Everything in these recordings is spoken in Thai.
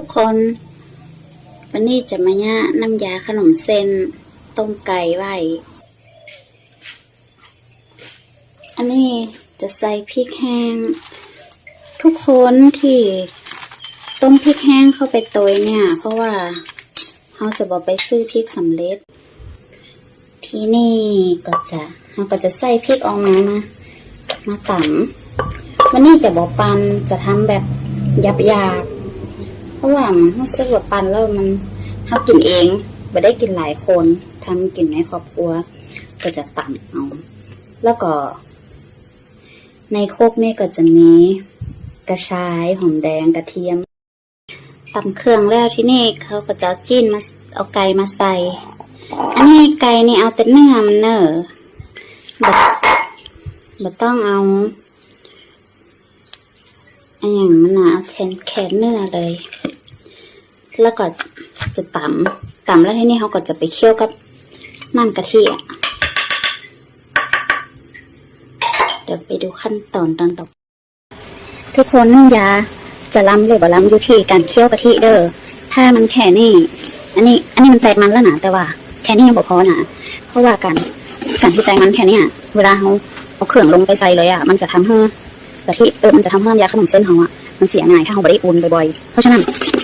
ทุกคนวันนี้จะมาย่าน้ำยาขนมเส้นต้มไก่ไว้ อันนี้จะใส่พริกแห้ง ทุกคนที่ต้มพริกแห้งเข้าไปตยเนี่ย เพราะว่าเขาจะบอกไปซื้อพริกสำเร็จ ที่นี่ก็จะเราก็จะใส่พริกออกมามามาตำวันนี้จะบอกปันจะทำแบบหยาบๆ เพราะว่ามันรู้สึกว่าปันแล้วมันเขากินเองไม่ได้กินหลายคนทำกินในครอบครัว ก็จะตำเอาแล้วก็ ในโคกนี่ก็จะมีกระชายหอมแดงกระเทียมตำเครื่องแล้วที่นี่เขาก็จะจิ้นมาเอาไก่มาใส่ อันนี้ไก่นี่เอาแต่เนื้อมันเนอะแบบแบบต้องเอาอันอย่างมันนะเอาแขนแขนเนื้อเลย แล้วก็จะตำตำแล้วที่นี่เขาก็จะไปเคี่ยวกับน้ำกะทิอะเดี๋ยวไปดูขั้นตอนตอนต่อทุกคนน้ำยาจะล้ำหรือบ่ล้ำอยู่ที่การเคี่ยวกะทิเด้อถ้ามันแค่นี้อันนี้ อันนี้มันแตกมันแล้วนะแต่ว่า แค่นี้ยังบ่พอนะเพราะว่าการการที่แตกมันแค่นี้เวลาเขาเอาเครื่องลงไปใส่เลยอะ มันจะทำให้กะทิเออมันจะทำให้น้ำยาขนมเส้นเขาอะ มันเสียง่ายถ้าเขาไม่ได้อุ่นบ่อยๆ เพราะฉะนั้น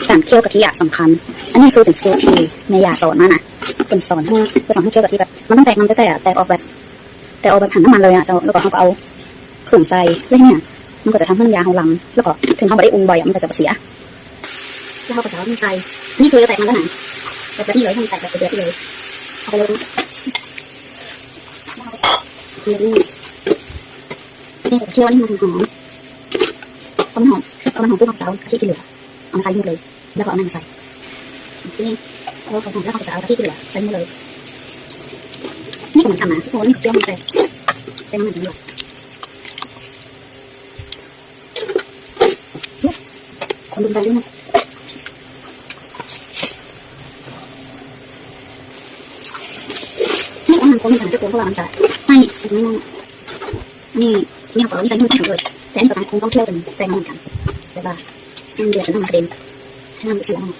การเคี่ยวกะทิอะสำคัญ อันนี้คือเป็นสูตรที่แม่ยาสอนมานะเป็นสอนให้เป็นสอนให้เคี่ยวกะทิแบบมันต้องแตกมันแต่แต่แตกออกแบบ แต่ออกแบบหันน้ำมันเลยอะเจ้าแล้วก็เขาก็เอาเครื่องใส่แล้วเนี่ยมันก็จะทำให้น้ำยาเขาลังแล้วก็ถึงเขาไม่ได้อุ่นบ่อยมันก็จะเสียแล้วเขาก็จะเอามันใส่นี่คือแตกมันแล้วนะแบบนี้เลยทำแตกแบบเดือดเลยเอาไปเลยนี่นี่นี่เคี่ยวนี่มันหอมต้นหอม เอามันหอมปุ๊บเขาจะเอากะทิที่เหลือเอามาใส่หมดเลย แล้วก็เอามันมาใส่นี่แล้วเขาหอมแล้วเขาจะเอากะทิที่เหลือใส่หมดเลย นี่เหมือนทำนะทุกคนนี่เคี่ยวมันแตกเต็มมันถึงเหลือคนดูไปด้วยนะนี่อาหารคนต่างๆทุกคนเพราะว่ามันจะให้ไม่นั่งนี่นี่เขาบอกว่านี่ใส่นุ่มแข็งเลยแต่อันนี้ก็คงต้องเคี่ยวจนแป้งมันเหมือนกัน แต่ว่าให้มันเดือดจนน้ำมันกระเด็นให้นำมันเสียมัน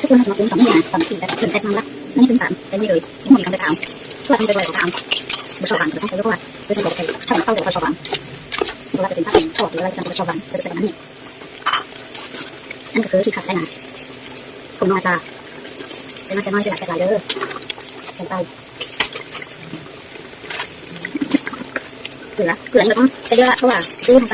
ทุกคนจะมาปรุงต่อไม่นานตอนที่แบบถึงแตกมันละนี่คือสามใส่ไม่เลยนี่มดกันไปตามเพื่อทำไปบ่อยของตามไม่ชอบกันแต่ต้องใช้เพราะว่าไม่ใช่บอกใครถ้ามันเข้าเดี๋ยวเขาชอบกันเวลาจะเป็นผ้าเป็นทอดหรืออะไรจะชอบกันจะใส่น้ำนี่นั่นก็คือที่ขัดได้นะผมน้อยจ้าใส่น้อยใส่น้อยใส่หลายใส่หลายเด้อใส่ไป เกลือเผื่อเราต้องจะเยอะละเพราะว่าซื้อทำไป